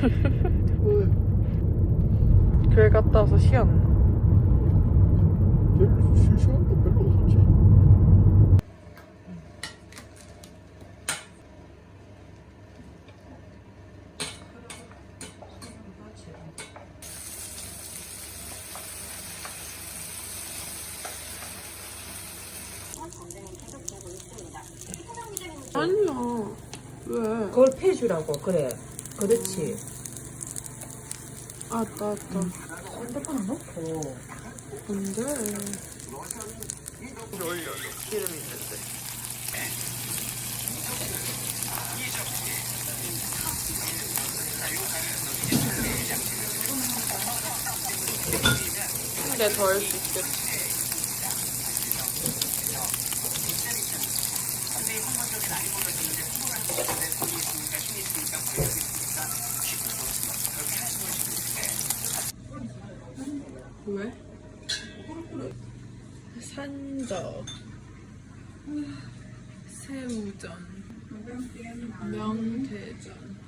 네. 교회 갔다 와서 시 안 나. 네, 별로 쉴 시간도 별로 없었지. 아니야. 왜? 그걸 패주라고 그래. 그렇지. 아따, 아따. 핸드폰을 놓고. 뭔데? 근데 더할수 있겠지. 왜? 산적 새우전 명태전.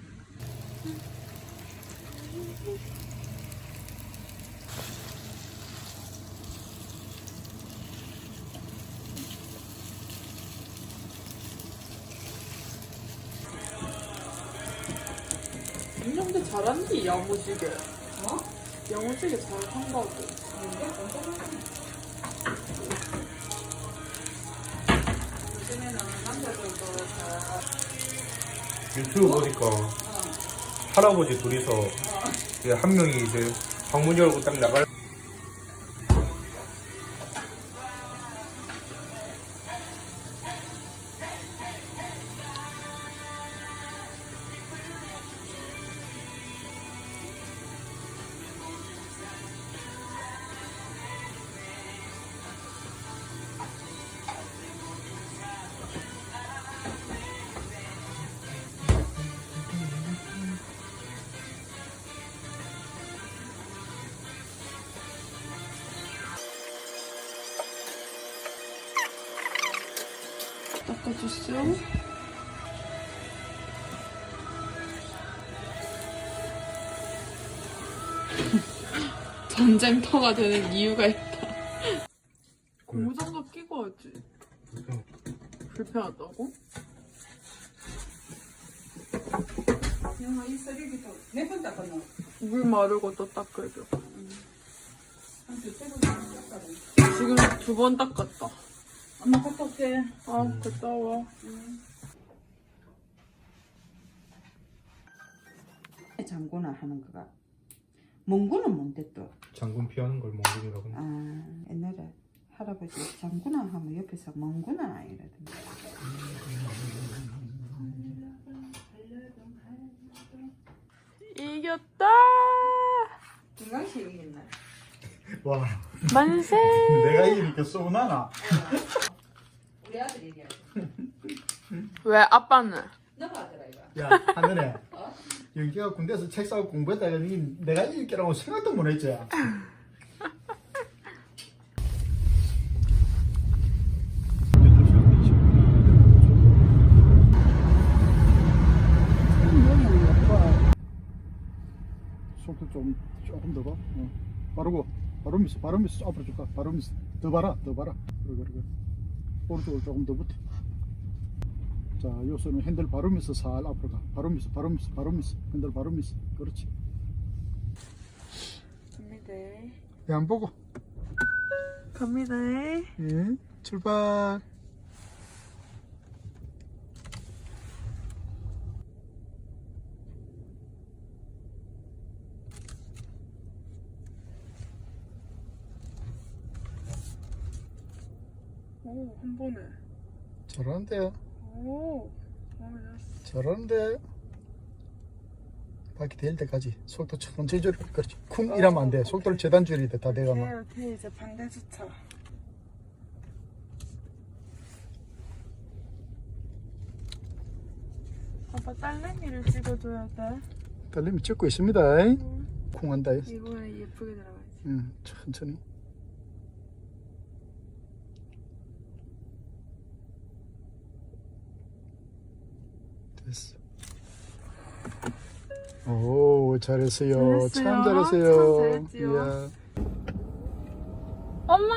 인형도 잘한디 야무지게. 어? 야무지게 잘한다고 유튜브 보니까 할아버지 둘이서 이제 한 명이 이제 방문 열고 딱 나갈 닦아주세요. 전쟁터가 되는 이유가 있다. 고무장갑 끼고 하지. 불편하다고? 물 마르고 또 닦아줘. 지금 두 번 닦았다. 엄마 올게. 아, 갔다 와. 장구나 하는 거가. 몽구는 뭔데 또? 장군 피하는 걸 하나? 아 옛날에 할아버지 장구나 하면 옆에서 몽구나 이러던데. 이겼다! 김강식 이겼나? 와, 만세! 내가 이렇게 쏘나나? 우리 아들 얘기해. 왜 아빠는? 너가 아들아 이거. 야, 하늘에. 여기가 군대에서 책 사고 공부했다 니 내가 이길 거라고 생각도 못 했지. 속도 좀 조금 더 봐. 어. 바르고 바로 미스 바로 미스 앞으로 줄까? 바로 미스 더 봐라 더 봐라. 그래 그래 그래. 오른쪽으로 조금 더 붙어. 자, 요소는 핸들 바로 미스 살 앞으로 가. 바로 미스 바로 미스 바로 미스 핸들 바로 미스. 그렇지. 갑니다. 안 보고. 갑니다. 예. 출발. 오, 한 번에. 잘하는데. 오, 잘했어. 잘하는데. 바퀴 될 때까지 속도 천천히 줄여. 그렇지. 쿵 이러면 안 돼. 속도를 재단 줄여야 돼. 다 돼가면. 오케이, 이제 방대 주차. 아빠 딸내미를 찍어줘야 돼. 딸님이 찍고 있습니다. 쿵 한다. 이번에 예쁘게 들어가야지. 응, 천천히. 됐어. 오, 잘했어요. 참 잘했어요. 잘했어요. 참 잘했지요. 이야. 엄마!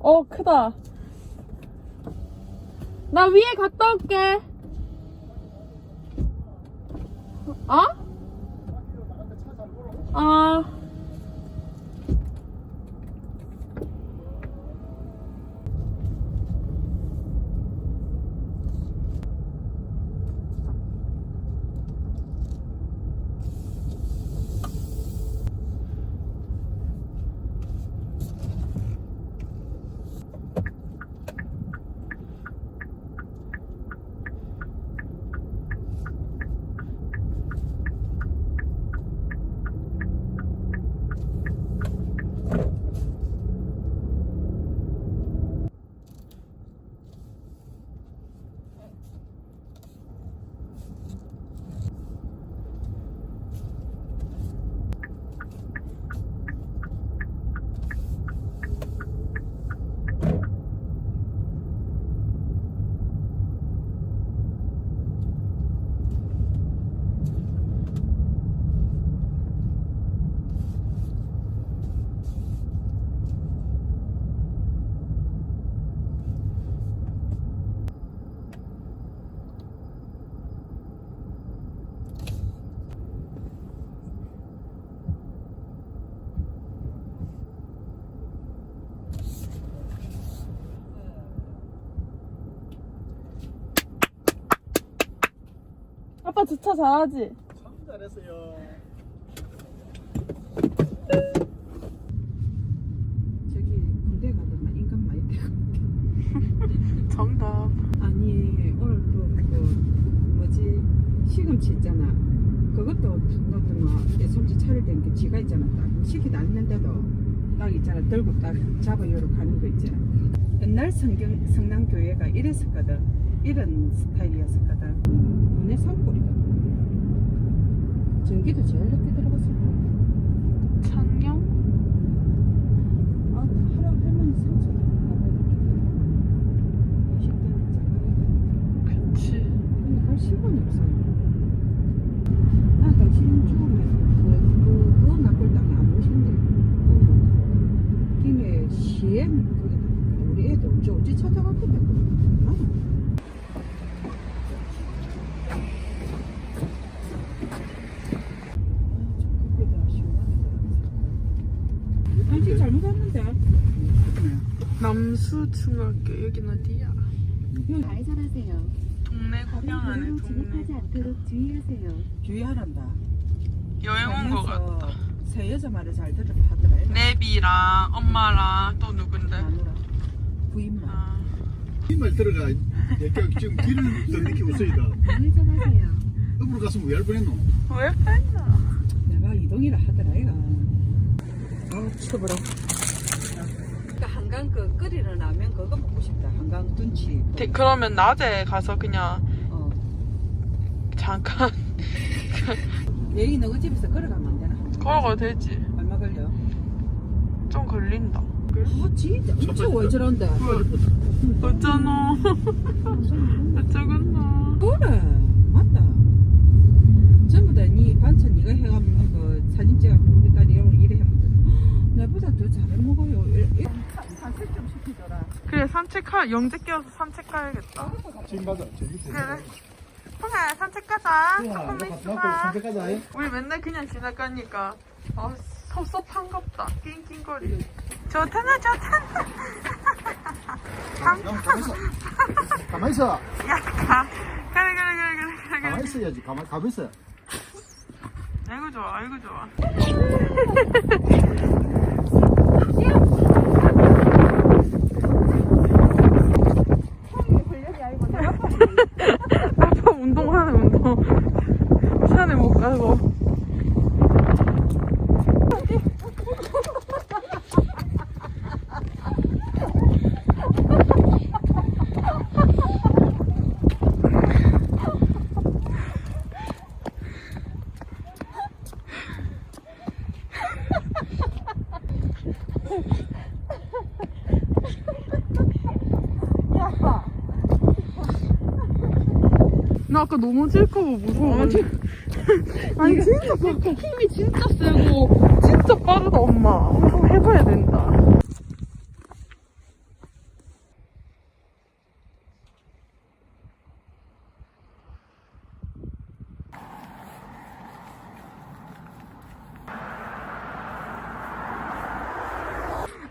어, 크다. 나 위에 갔다 올게. 어? 아. 아빠 주차 잘하지? 참 잘했어요. 저기 군대 가더만 인간 많이 되고. 정답. 아니 오늘 그, 그 뭐지? 시금치 있잖아. 그것도 넣더만 애솜치 차를 댄게 지가 있잖아. 딱 시키도 않는데도 딱 있잖아. 들고 딱 잡아 열어 가는 거 있잖아. 옛날 성경 성남교회가 이랬었거든 이런 스타일이었었거든 눈에 산골이다 전기도 제일 높게 들어갔을 거야 창녕? 아 할아버지 할머니 상처도 가봐야 되겠다 20대는 장가야 돼 그치. 근데 갈 시간이 없어. 나 당신 죽으면 그, 그, 그 납골 땅에 안. 어. 김에 나왔거든. 우리 애들 어찌 어찌 찾아갔거든. 아. 당신 잘못 왔는데. 남수 중학교 여긴 어디야? 좌회전하세요. 동네 구경 안에 도로로 동네. 진입하지 않도록 주의하세요. 주의하란다. 여행 온거 같다. 새 여자 말을 잘 들으라 하더라. 랩이랑 엄마랑 또 누군데? 마누라. 부인만. 아, 이말 들어가. 내가 지금 길을 더 느끼고 있어이다. 우회전하세요. 옆으로 갔으면 왜할 뻔했노? 왜 뺐나? 내가 이동이라 하더라 이가 아 쳐버려 한강 그 끓이는 라면 그거 먹고 싶다 한강 둔치 데- 그러면 낮에 가서 그냥 어 잠깐 여기 너희 집에서 걸어가면 안 되나? 걸어가도 되지. 얼마 걸려? 좀 걸린다. 아 진짜 엄청 왜 저런데 어쩌노? 그래 맞다 전부 다네 반찬 네가 해가 먹는 거 사진 찍어갖고 우리 딸이 이런 이래 해먹거 나보다 더 잘해 먹어요 이- 이- 산책 좀 시켜줘라 그래 산책하 영재 끼워서 산책 가야겠다. 지금 가자. 저기 그래. 풍아 산책 가자. 야, 조금 나 있어. 가자. 우리 맨날 그냥 지나가니까 아 섭섭한갑다. 낑낑거리. 좋다나 좋다나. 야, 가만 있어. 가만 있어. 야 가. 그래 그래 그래 그래 그래. 가만 있어야지. 가만 가만 있어. 아이고 좋아 아이고 좋아. 아빠 운동하네 운동. 산에 못 가고. 나 아까 넘어질까봐 무서워. 아니, 진짜 그 힘이 진짜 세고 진짜 빠르다 엄마. 한번 해봐야 된다.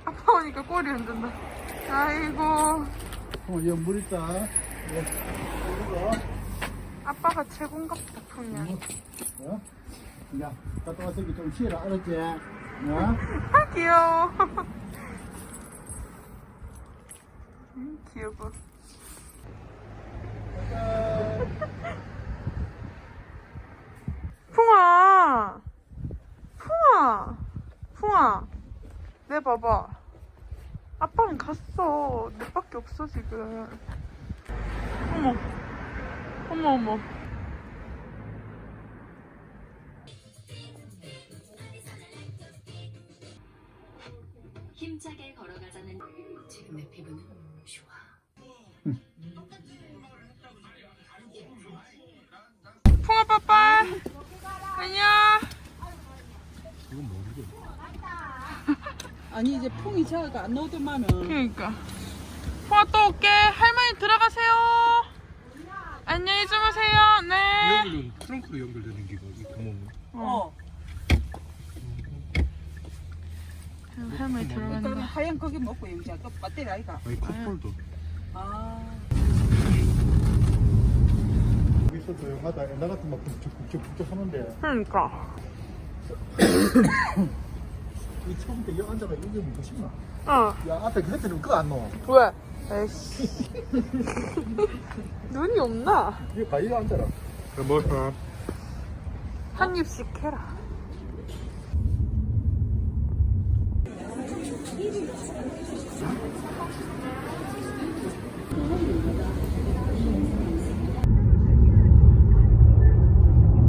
아빠 오니까 꼬리 흔든다. 아이고. 어, 여기 물 있다. 예. 아빠가 최고인갑다 풍이야. 어? 야, 갔다 와서 이렇게 좀 쉬어라. 알았지? 어? 아 귀여워. 음, 귀여워. 풍아, 풍아, 풍아, 내 봐봐. 아빠는 갔어. 내 밖에 없어 지금. 어머, 어머. 힘차게 걸어가자는 지금 내 피부는 좋아. 풍아 빠빠. 안녕. 아니 이제 풍이 저가 안 나오더만은 그러니까. 풍아 또 올게. 할머니 들어가세요. 안녕히 주무세요. 네. 여기는 트렁크로 연결되는 기가 이 구멍은. 어 할머니 그러면 들어간다. 하얀 거기 먹고 이제 또 배터리 아이가 아니 컵홀더. 아 여기서 조용하다. 옛날 같은 막 북적 북적 하는데 그러니까. 이 처음부터 여기 앉아가 이게 싶나? 어. 야 앞에 그 해트는 그거 안 넣어. 왜? 에이씨. 눈이 없나? 이거 가 이거 앉아라. 뭐 어. 한 입씩 해라.